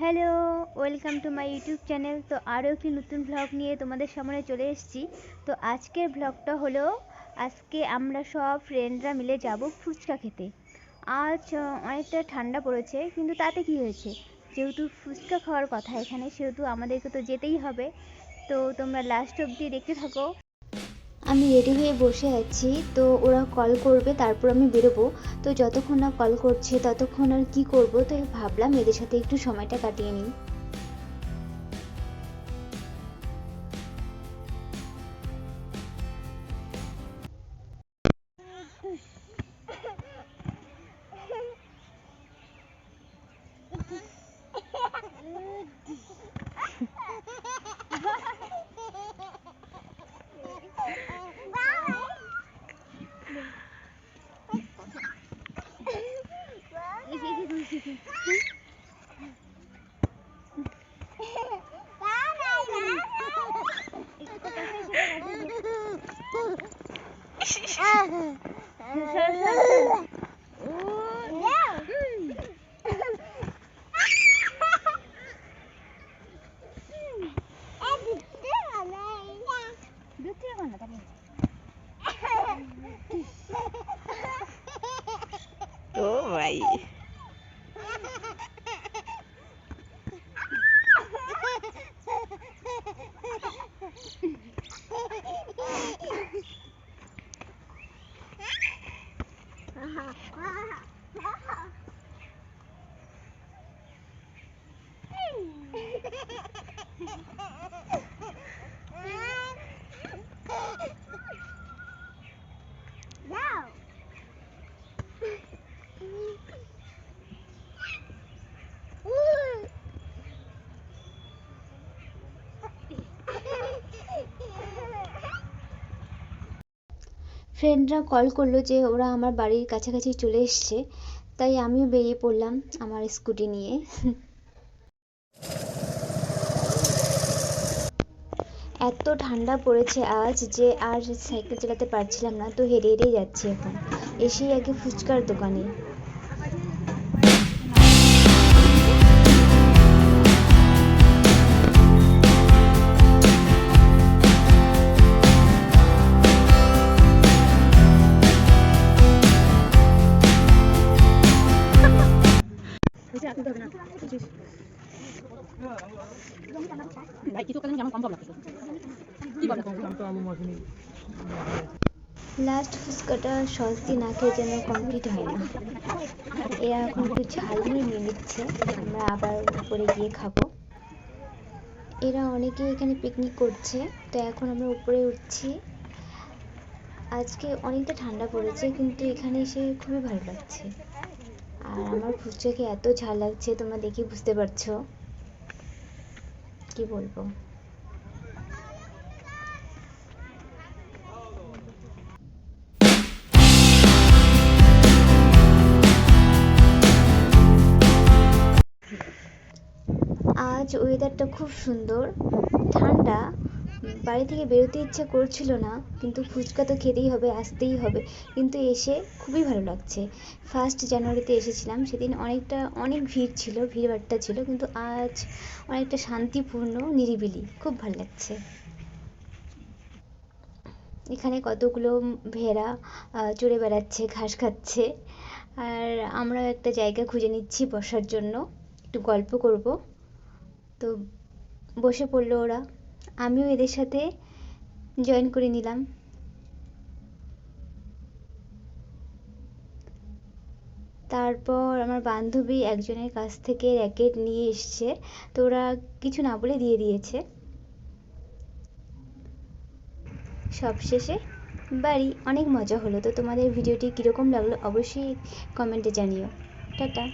Hello welcome to my YouTube channel তো আরও একটি নতুন ব্লগ নিয়ে তোমাদের সামনে চলে এসেছি। তো আজকের ব্লগটা হলো, আজকে আমরা সব ফ্রেন্ডরা মিলে যাব ফুচকা খেতে। আজ অনেকটা ঠান্ডা পড়েছে, কিন্তু তাতে কি হয়েছে? যেহেতু ফুচকা খাওয়ার কথা এখানে, সেহেতু আমাদেরকে তো যেতেই হবে। তো তোমরা লাস্ট অবধি দেখতে থাকো। আমি রেডি হয়ে বসে আছি, তো ওরা কল করবে, তারপর আমি বেরোবো। তো যতক্ষণ না কল করছে, ততক্ষণ আর কি করব? তো ভাবলাম এদের সাথে একটু সময়টা কাটিয়ে নিই। Toma aí. ভাই ফ্রেন্ডরা কল করল যে ওরা আমার বাড়ির কাছাকাছি চলে এসছে, তাই আমিও বেরিয়ে পড়লাম আমার স্কুটি নিয়ে। এত ঠান্ডা পড়েছে আজ যে আর সাইকেল চালাতে পারছিলাম না, তো হেঁটে হেঁটেই যাচ্ছি এখন। এসেই আগে ফুচকার দোকানে। লাস্ট ফুচকাটা সস দিয়ে না খেয়ে যেন কমপ্লিট হয় না। এরা এখন একটু ঝাল দিয়ে নিয়ে নিচ্ছে। আমরা আবার উপরে গিয়ে খাব। এরা অনেকে এখানে পিকনিক করছে, তো এখন আমরা উপরে উঠছি। আজকে অনেকটা ঠান্ডা পড়েছে, কিন্তু এখানে এসে খুবই ভালো লাগছে। আর আমার ফুচকা এত ঝাল লাগছে, তোমরা দেখে বুঝতে পারছ। কি বলব? আজ ওয়েদারটা খুব সুন্দর ঠান্ডা বাড়ি থেকে বেরোতে ইচ্ছে করছিল না, কিন্তু ফুচকা তো খেতেই হবে, আসতেই হবে। কিন্তু এসে খুবই ভালো লাগছে। ফার্স্ট জানুয়ারিতে এসেছিলাম, সেদিন অনেকটা, অনেক ভিড় ছিল ভিড়ভাট্টা ছিল, কিন্তু আজ অনেকটা শান্তিপূর্ণ, নিরিবিলি, খুব ভালো লাগছে। এখানে কতগুলো ভেড়া চড়ে বেড়াচ্ছে, ঘাস খাচ্ছে। আর আমরা একটা জায়গা খুঁজে নিচ্ছি বসার জন্য। একটু গল্প করব। তো বসে পড়ল ওরা। আমিও এদের সাথে জয়েন করে নিলাম। তারপর আমার বান্ধবী একজনের কাছ থেকে র্যাকেট নিয়ে এসছে। তো ওরা কিছু না বলে দিয়ে দিয়েছে। সবশেষে বাড়ি। অনেক মজা হলো। তো তোমাদের ভিডিওটি কীরকম লাগল অবশ্যই কমেন্টে জানিও। টাটা।